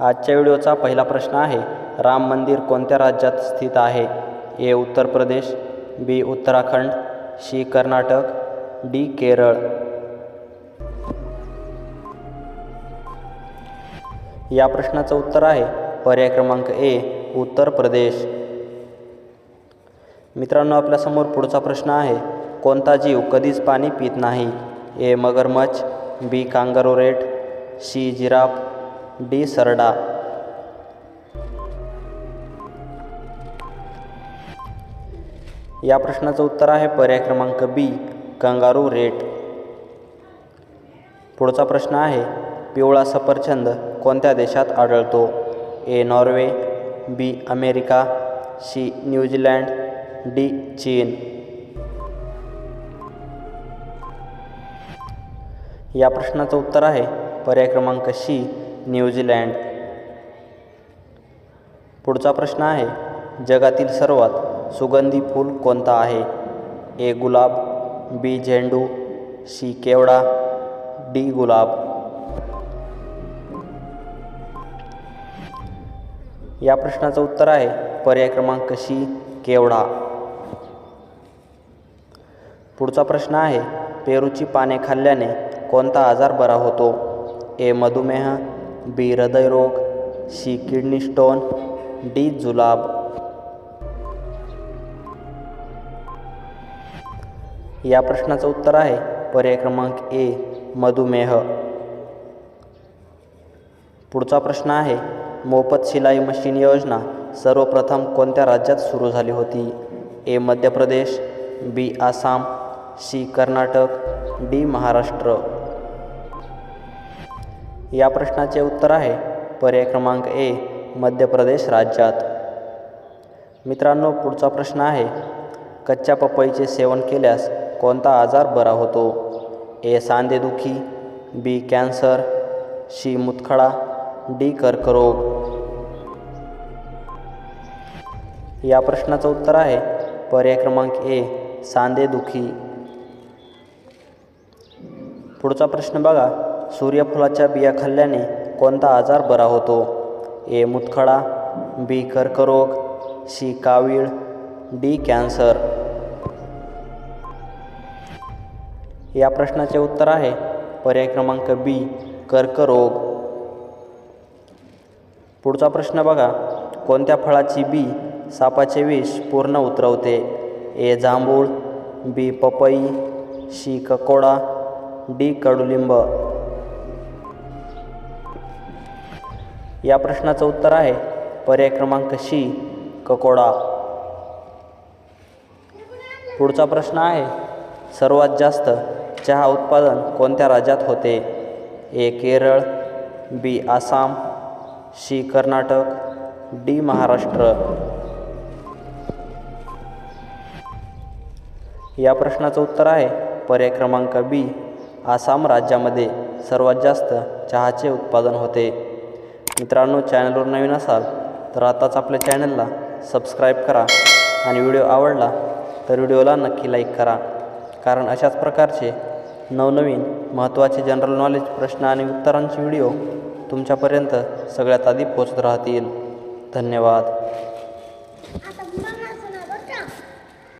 आजच्या व्हिडिओचा पहिला प्रश्न आहे राम मंदिर कोणत्या राज्यात स्थित आहे? A Uttar Pradesh B Uttarakhand C Karnataka D Kerala. या प्रश्नाचं उत्तर आहे पर्याय क्रमांक ए उत्तर प्रदेश. मित्रांनो आपल्यासमोर पुढचा प्रश्न आहे कोणता जीव कधीच पाणी पित नाही? ए मगरमच्छ B kangaroo rat C giraffe D सरडा. या प्रश्नाचं उत्तर आहे पर्याय क्रमांक बी कंगारू रेट. पुढचा प्रश्न आहे पिवळा सफरचंद कोणत्या देशात आढळतो? A Norway B America C New Zealand D चीन. या प्रश्नाचं उत्तर आहे पर्याय क्रमांक सी न्यूझीलँड. पुढचा प्रश्न आहे जगातील सर्वात सुगंधी फूल कोणता आहे? ए गुलाब बी झेंडू सी केवडा डी गुलाब. या प्रश्नाचं उत्तर आहे पर्याय क्रमांक सी केवडा. पुढचा प्रश्न आहे पेरूची पाने खाल्ल्याने कोणता आजार बरा होतो? ए मधुमेह बी हृदयरोग सी किडनी स्टोन डी जुलाब. या प्रश्नाचं उत्तर आहे पर्याय क्रमांक ए मधुमेह. पुढचा प्रश्न आहे मोफत शिलाई मशीन योजना सर्वप्रथम कोणत्या राज्यात सुरू झाली होती? A Madhya Pradesh B Assam C Karnataka D Maharashtra. या प्रश्नाचे उत्तर आहे. पर्याय क्रमांक ए मध्य प्रदेश राज्यात. मित्रांनो पुढचा प्रश्न आहे. कच्च्या पपईचे सेवन केल्यास कोणता आजार बरा होतो? ए सांधेदुखी बी कॅन्सर सी मुतखडा डी कर्करोग. या प्रश्नाचं उत्तर आहे. पर्याय क्रमांक ए सांधेदुखी. पुढचा प्रश्न बघा. सूर्यफुलाच्या बिया खाल्ल्याने कोणता आजार बरा होतो? ए. मुतखडा बी. कर्करोग सी. कावीळ डी. कॅन्सर. या प्रश्नाचे उत्तर आहे पर्याय क्रमांक बी कर्करोग. पुढचा प्रश्न बघा. कोणत्या फळाची बी सापाचे विष पूर्ण उतरवते? ए. जांभूळ बी. पपई सी. ककोडा डी. कडुलिंब. या प्रश्नाचं उत्तर आहे. पर्याय क्रमांक शी ककोडा. पुढचा प्रश्न आहे सर्वात जास्त चहा उत्पादन कोणत्या राज्यात होते? A Kerala B Assam C Karnataka D Maharashtra. या प्रश्नाचं उत्तर आहे पर्याय क्रमांक बी आसाम राज्यामध्ये सर्वात जास्त चहाचे उत्पादन होते. मित्रांनो चॅनलवर नवीन असाल तर आताच आपल्या चॅनलला सबस्क्राईब करा आणि व्हिडिओ आवडला तर व्हिडिओला नक्की लाईक करा. कारण अशाच प्रकारचे नवनवीन महत्त्वाचे जनरल नॉलेज प्रश्न आणि उत्तरांचे व्हिडिओ तुमच्यापर्यंत सगळ्यात आधी पोचत राहतील. धन्यवाद.